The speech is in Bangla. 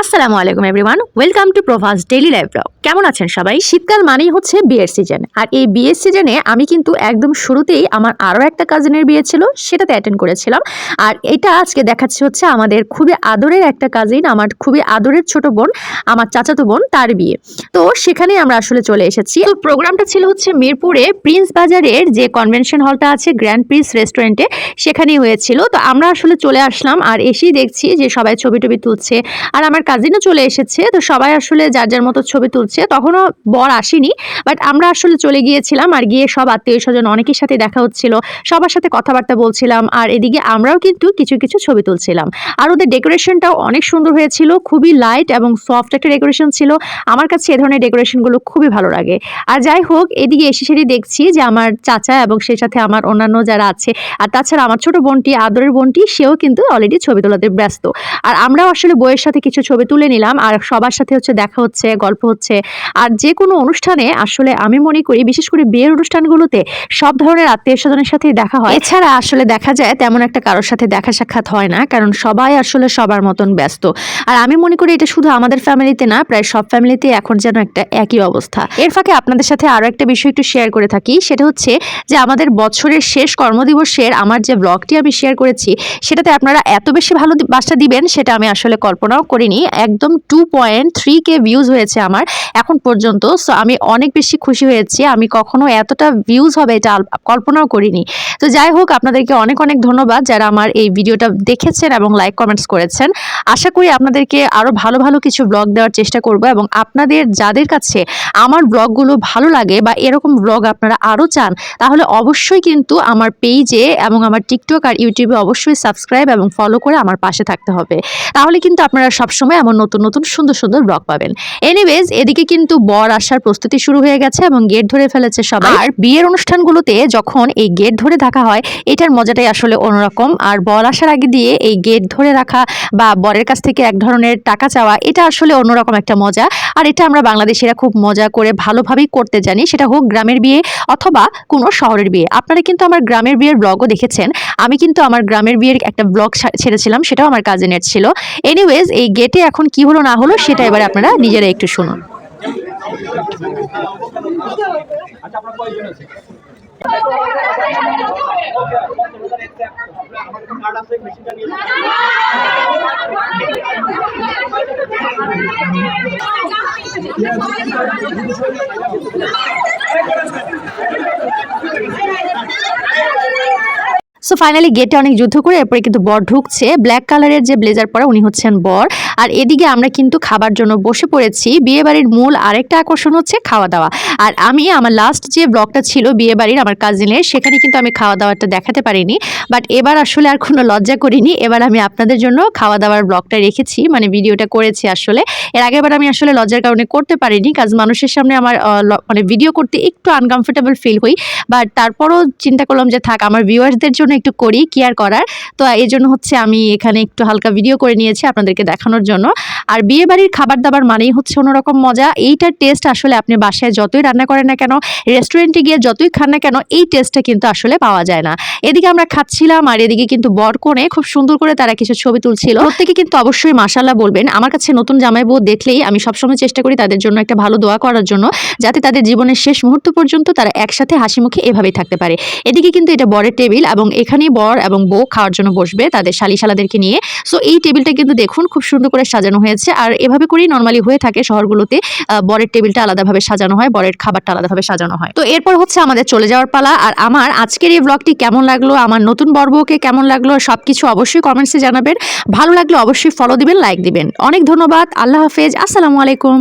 আসসালামু আলাইকুম everyone welcome to Prabhas daily life blog কেমন আছেন সবাই? শীতকাল মানেই হচ্ছে বিয়ের সিজন আর এই বিয়ের সিজনে আমি কিন্তু একদম শুরুতেই আমার আরও একটা কাজিনের বিয়ে ছিল, সেটাতে অ্যাটেন্ড করেছিলাম। আর এটা আজকে দেখাচ্ছে হচ্ছে আমাদের খুবই আদরের একটা কাজিন আমার খুবই আদরের ছোট বোন, আমার চাচাতো বোন, তার বিয়ে। তো সেখানেই আমরা আসলে চলে এসেছি। তো প্রোগ্রামটা ছিল হচ্ছে মিরপুরে প্রিন্স বাজারের যে কনভেনশন হলটা আছে গ্র্যান্ড প্রিন্স রেস্টুরেন্টে সেখানেই হয়েছিল। তো আমরা আসলে চলে আসলাম, আর এসেই দেখছি যে সবাই ছবি টবি তুলছে। আর আমার কাজিনও চলে এসেছে, তো সবাই আসলে যার যার মতো ছবি তুলছে। তখনও বর আসেনি বাট আমরা আসলে চলে গিয়েছিলাম আর গিয়ে সব আত্মীয় স্বজন অনেকের সাথে দেখা হচ্ছিল। সবার সাথে কথাবার্তা বলছিলাম আর এদিকে আমরাও কিন্তু কিছু কিছু ছবি তুলছিলাম। আর ওদের ডেকোরেশনটাও অনেক সুন্দর হয়েছিল, খুবই লাইট এবং সফট একটা ডেকোরেশন ছিল। আমার কাছে এ ধরনের ডেকোরেশনগুলো খুবই ভালো লাগে। আর যাই হোক, এদিকে এসে সেটি দেখছি যে আমার চাচা এবং সেই সাথে আমার অন্যান্য যারা আছে, আর তাছাড়া আমার ছোট বোনটি, আদরের বোনটি, সেও কিন্তু অলরেডি ছবি তোলাতে ব্যস্ত। আর আমরাও আসলে বইয়ের সাথে কিছু ছবি তুলে নিলাম আর সবার সাথে হচ্ছে দেখা হচ্ছে, গল্প হচ্ছে। আর যে কোনো অনুষ্ঠানে আসলে আমি মনে করি, বিশেষ করে বিয়ের অনুষ্ঠানগুলোতে সব ধরনের আত্মীয় স্বজনের সাথে দেখা হয়। এছাড়া আসলে দেখা যায় তেমন একটা কারোর সাথে দেখা সাক্ষাৎ হয় না, কারণ সবাই আসলে সবার মতন ব্যস্ত। আর আমি মনে করি এটা শুধু আমাদের ফ্যামিলিতে না, প্রায় সব ফ্যামিলিতে এখন যেন একটা একই অবস্থা। এর ফাঁকে আপনাদের সাথে আরও একটা বিষয় একটু শেয়ার করে থাকি, সেটা হচ্ছে যে আমাদের বছরের শেষ কর্মদিবসের আমার যে ব্লগটি আমি শেয়ার করেছি, সেটাতে আপনারা এত বেশি ভালো বাসা দিবেন, সেটা আমি আসলে কল্পনাও করিনি। একদম two point three K views হয়েছে আমার এখন পর্যন্ত। সো আমি অনেক বেশি খুশি হয়েছি। আমি কখনো এতটা ভিউজ হবে এটা কল্পনাও করিনি। তো যাই হোক, আপনাদেরকে অনেক অনেক ধন্যবাদ যারা আমার এই ভিডিওটা দেখেছেন এবং লাইক কমেন্টস করেছেন। আশা করি আপনাদেরকে আরও ভালো ভালো কিছু ব্লগ দেওয়ার চেষ্টা করব এবং আপনাদের যাদের কাছে আমার ব্লগগুলো ভালো লাগে বা এরকম ব্লগ আপনারা আরও চান, তাহলে অবশ্যই কিন্তু আমার পেজে এবং আমার টিকটক আর ইউটিউবে অবশ্যই সাবস্ক্রাইব এবং ফলো করে আমার পাশে থাকতে হবে। তাহলে কিন্তু আপনারা সবসময় এমন নতুন নতুন, সুন্দর সুন্দর ব্লগ পাবেন। এনিওয়েজ এদিকে কিন্তু বর আসার প্রস্তুতি শুরু হয়ে গেছে এবং গেট ধরে ফেলেছে সবাই। আর বিয়ের অনুষ্ঠানগুলোতে যখন এই গেট ধরে থাকা হয়, এটার মজাটাই আসলে অন্যরকম। আর বর আসার আগে দিয়ে এই গেট ধরে রাখা বা বরের কাছ থেকে এক ধরনের টাকা চাওয়া, এটা আসলে অন্যরকম একটা মজা। আর এটা আমরা বাংলাদেশিরা খুব মজা করে ভালোভাবেই করতে জানি। সেটা হোক গ্রামের বিয়ে অথবা কোনো শহরের বিয়ে। আপনারা কিন্তু আমার গ্রামের বিয়ের ব্লগও দেখেছেন। আমি কিন্তু আমার গ্রামের বিয়ের একটা ব্লগ ছেড়েছিলাম, সেটাও আমার কাজিনের ছিল। এনিওয়েজ এই গেটে এখন কি হলো না হলো সেটা এবারে আপনারা নিজেরা একটু শুনুন। সো ফাইনালি গেটে অনেক যুদ্ধ করে এরপরে কিন্তু বর ঢুকছে। ব্ল্যাক কালারের যে ব্লেজার পরা উনি হচ্ছেন বর। আর এদিকে আমরা কিন্তু খাবার জন্য বসে পড়েছি। বিয়ে বাড়ির মূল আরেকটা আকর্ষণ হচ্ছে খাওয়া দাওয়া আর আমি আমার লাস্ট যে ব্লগটা ছিল বিয়ে বাড়ির আমার কাজিনের সেখানে কিন্তু আমি খাওয়া দাওয়াটা দেখাতে পারিনি। বাট এবার আসলে আর কোনো লজ্জা করিনি। এবার আমি আপনাদের জন্য খাওয়া দাওয়ার ব্লগটা রেখেছি। মানে ভিডিওটা করেছি আসলে। এর আগেবার আমি আসলে লজ্জার কারণে করতে পারিনি। কাজ মানুষের সামনে আমার মানে ভিডিও করতে একটু আনকমফোর্টেবল ফিল হই। বাট তারপরও চিন্তা করলাম যে থাক, আমার ভিউয়ার্সদের জন্য একটু করি কি আর করার। তো এই জন্য হচ্ছে আমি এখানে একটু হালকা ভিডিও করে নিয়েছি আপনাদেরকে দেখানোর জন্য। আর বিয়ে বাড়ির খাবার দাবার মানেই হচ্ছে অন্যরকম মজা। এইটার টেস্ট আসলে আপনি বাসায় যতই রান্না করেন না কেন রেস্টুরেন্টে গিয়ে যতই খান না কেন, এই টেস্টটা কিন্তু আসলে পাওয়া যায় না। এদিকে আমরা খাচ্ছিলাম আর এদিকে কিন্তু বর কোণে খুব সুন্দর করে তারা কিছু ছবি তুলছিল। প্রত্যেকে কিন্তু অবশ্যই মাসাল্লাহ বলবেন। আমার কাছে নতুন জামাই বউ দেখলেই আমি সবসময় চেষ্টা করি তাদের জন্য একটা ভালো দোয়া করার জন্য, যাতে তাদের জীবনের শেষ মুহূর্ত পর্যন্ত তারা একসাথে হাসি মুখে এভাবেই থাকতে পারে। এদিকে কিন্তু এটা বরের টেবিল এবং এখানেই বর এবং বউ খাওয়ার জন্য বসবে, তাদের শালিশালাদেরকে নিয়ে। সো এই টেবিলটা কিন্তু দেখুন, খুব সুন্দর করে সাজানো হয়েছে। আর এভাবে করেই নর্মালি হয়ে থাকে শহরগুলোতে বরের টেবিলটা আলাদাভাবে সাজানো হয়, বরের খাবারটা আলাদাভাবে সাজানো হয়। তো, এরপর হচ্ছে আমাদের চলে যাওয়ার পালা। আর আমার আজকের এই ব্লগটি কেমন লাগল, আমার নতুন বর্বকে কেমন লাগল, সবকিছু অবশ্যই কমেন্টসে জানাবেন। ভালো লাগলে অবশ্যই ফলো দিবেন লাইক দিবেন। অনেক ধন্যবাদ, আল্লাহ হাফেজ, আসসালামু আলাইকুম।